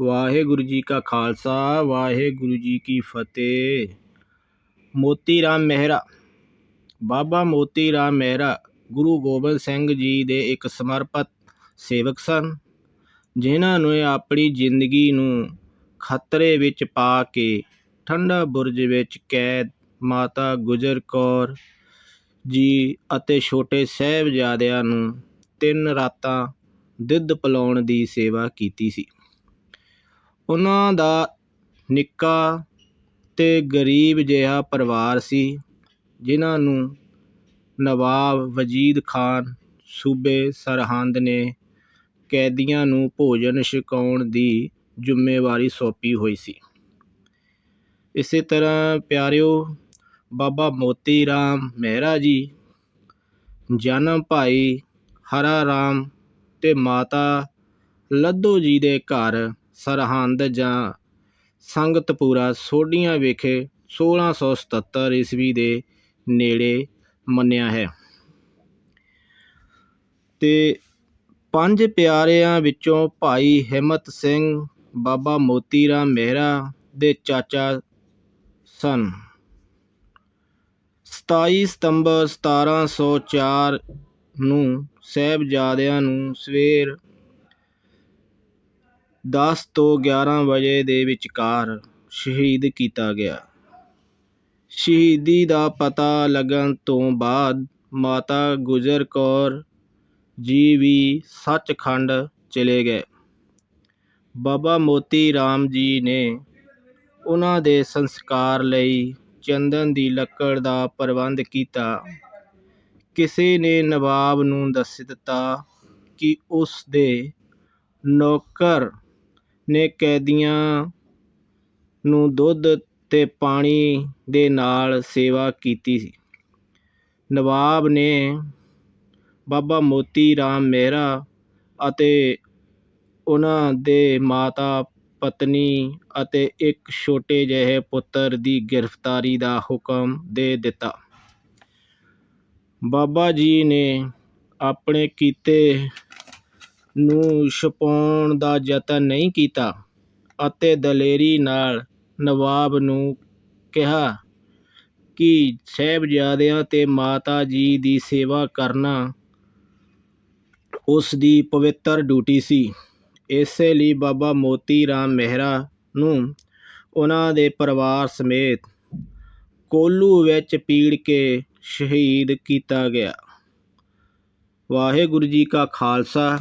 ਵਾਹਿਗੁਰੂ ਜੀ ਕਾ ਖਾਲਸਾ, ਵਾਹਿਗੁਰੂ ਜੀ ਕੀ ਫਤਿਹ। ਮੋਤੀ ਰਾਮ ਮਹਿਰਾ, ਬਾਬਾ ਮੋਤੀ ਰਾਮ ਮਹਿਰਾ, ਗੁਰੂ ਗੋਬਿੰਦ ਸਿੰਘ ਜੀ ਦੇ ਇੱਕ ਸਮਰਪਿਤ ਸੇਵਕ ਸਨ, ਜਿਨ੍ਹਾਂ ਨੇ ਆਪਣੀ ਜ਼ਿੰਦਗੀ ਨੂੰ ਖਤਰੇ ਵਿੱਚ ਪਾ ਕੇ ਠੰਡਾ ਬੁਰਜ ਵਿੱਚ ਕੈਦ ਮਾਤਾ ਗੁਜਰ ਕੌਰ ਜੀ ਅਤੇ ਛੋਟੇ ਸਾਹਿਬਜ਼ਾਦਿਆਂ ਨੂੰ ਤਿੰਨ ਰਾਤਾਂ ਦੁੱਧ ਪਿਲਾਉਣ ਦੀ ਸੇਵਾ ਕੀਤੀ ਸੀ। ਉਹਨਾਂ ਦਾ ਨਿੱਕਾ ਅਤੇ ਗਰੀਬ ਜਿਹਾ ਪਰਿਵਾਰ ਸੀ, ਜਿਨ੍ਹਾਂ ਨੂੰ ਨਵਾਬ ਵਜੀਦ ਖਾਨ ਸੂਬੇ ਸਰਹੰਦ ਨੇ ਕੈਦੀਆਂ ਨੂੰ ਭੋਜਨ ਛਕਾਉਣ ਦੀ ਜ਼ਿੰਮੇਵਾਰੀ ਸੌਂਪੀ ਹੋਈ ਸੀ। ਇਸੇ ਤਰ੍ਹਾਂ ਪਿਆਰਿਓ, ਬਾਬਾ ਮੋਤੀ ਰਾਮ ਮਹਿਰਾ ਜੀ ਜਨਮ ਭਾਈ ਹਰਾ ਰਾਮ ਅਤੇ ਮਾਤਾ ਲੱਧੋ ਜੀ ਦੇ ਘਰ ਸਰਹੰਦ ਜਾਂ ਸੰਗਤਪੁਰਾ ਸੋਢੀਆਂ ਵਿਖੇ 1677 ਈਸਵੀ ਦੇ ਨੇੜੇ ਮੰਨਿਆ ਹੈ। ਅਤੇ ਪੰਜ ਪਿਆਰਿਆਂ ਵਿੱਚੋਂ ਭਾਈ ਹਿੰਮਤ ਸਿੰਘ, ਬਾਬਾ ਮੋਤੀ ਰਾਮ ਮਹਿਰਾ ਦੇ ਚਾਚਾ ਸਨ। 27 ਸਤੰਬਰ 1704 ਨੂੰ ਸਾਹਿਬਜ਼ਾਦਿਆਂ ਨੂੰ ਸਵੇਰ ਦਸ ਤੋਂ 11 ਵਜੇ ਦੇ ਵਿਚਕਾਰ ਸ਼ਹੀਦ ਕੀਤਾ ਗਿਆ। ਸ਼ਹੀਦੀ ਦਾ ਪਤਾ ਲੱਗਣ ਤੋਂ ਬਾਅਦ ਮਾਤਾ ਗੁਜਰ ਕੌਰ ਜੀ ਵੀ ਸੱਚਖੰਡ ਚਲੇ ਗਏ। ਬਾਬਾ ਮੋਤੀ ਰਾਮ ਜੀ ਨੇ ਉਹਨਾਂ ਦੇ ਸੰਸਕਾਰ ਲਈ ਚੰਦਨ ਦੀ ਲੱਕੜ ਦਾ ਪ੍ਰਬੰਧ ਕੀਤਾ। ਕਿਸੇ ਨੇ ਨਵਾਬ ਨੂੰ ਦੱਸ ਦਿੱਤਾ ਕਿ ਉਸ ਦੇ ਨੌਕਰ ਨੇ ਕੈਦੀਆਂ ਨੂੰ ਦੁੱਧ ਅਤੇ ਪਾਣੀ ਦੇ ਨਾਲ ਸੇਵਾ ਕੀਤੀ ਸੀ। ਨਵਾਬ ਨੇ ਬਾਬਾ ਮੋਤੀ ਰਾਮ ਮਹਿਰਾ ਅਤੇ ਉਹਨਾਂ ਦੇ ਮਾਤਾ, ਪਤਨੀ ਅਤੇ ਇੱਕ ਛੋਟੇ ਜਿਹੇ ਪੁੱਤਰ ਦੀ ਗ੍ਰਿਫਤਾਰੀ ਦਾ ਹੁਕਮ ਦੇ ਦਿੱਤਾ। ਬਾਬਾ ਜੀ ਨੇ ਆਪਣੇ ਕੀਤੇ ਨੂੰ ਛੁਪਾਉਣ ਦਾ ਯਤਨ ਨਹੀਂ ਕੀਤਾ ਅਤੇ ਦਲੇਰੀ ਨਾਲ ਨਵਾਬ ਨੂੰ ਕਿਹਾ ਕਿ ਸਾਹਿਬਜ਼ਾਦਿਆਂ ਤੇ ਮਾਤਾ ਜੀ ਦੀ ਸੇਵਾ ਕਰਨਾ ਉਸ ਦੀ ਪਵਿੱਤਰ ਡਿਊਟੀ ਸੀ। ਇਸੇ ਲਈ ਬਾਬਾ ਮੋਤੀ ਰਾਮ ਮਹਿਰਾ ਨੂੰ ਉਹਨਾਂ ਦੇ ਪਰਿਵਾਰ ਸਮੇਤ ਕੋਲੂ ਵਿੱਚ ਪੀੜ ਕੇ ਸ਼ਹੀਦ ਕੀਤਾ ਗਿਆ। ਵਾਹਿਗੁਰੂ ਜੀ ਕਾ ਖਾਲਸਾ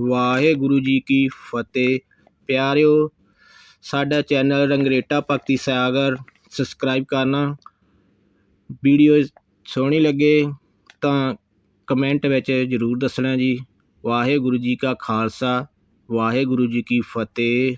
ਵਾਹਿਗੁਰੂ ਜੀ ਕੀ ਫਤਿਹ। ਪਿਆਰਿਓ, ਸਾਡਾ ਚੈਨਲ ਰੰਗਰੇਟਾ ਭਗਤੀ ਸਾਗਰ ਸਬਸਕ੍ਰਾਈਬ ਕਰਨਾ। ਵੀਡੀਓ ਸੋਹਣੀ ਲੱਗੇ ਤਾਂ ਕਮੈਂਟ ਵਿੱਚ ਜ਼ਰੂਰ ਦੱਸਣਾ ਜੀ। ਵਾਹਿਗੁਰੂ ਜੀ ਕਾ ਖਾਲਸਾ ਵਾਹਿਗੁਰੂ ਜੀ ਕੀ ਫਤਿਹ।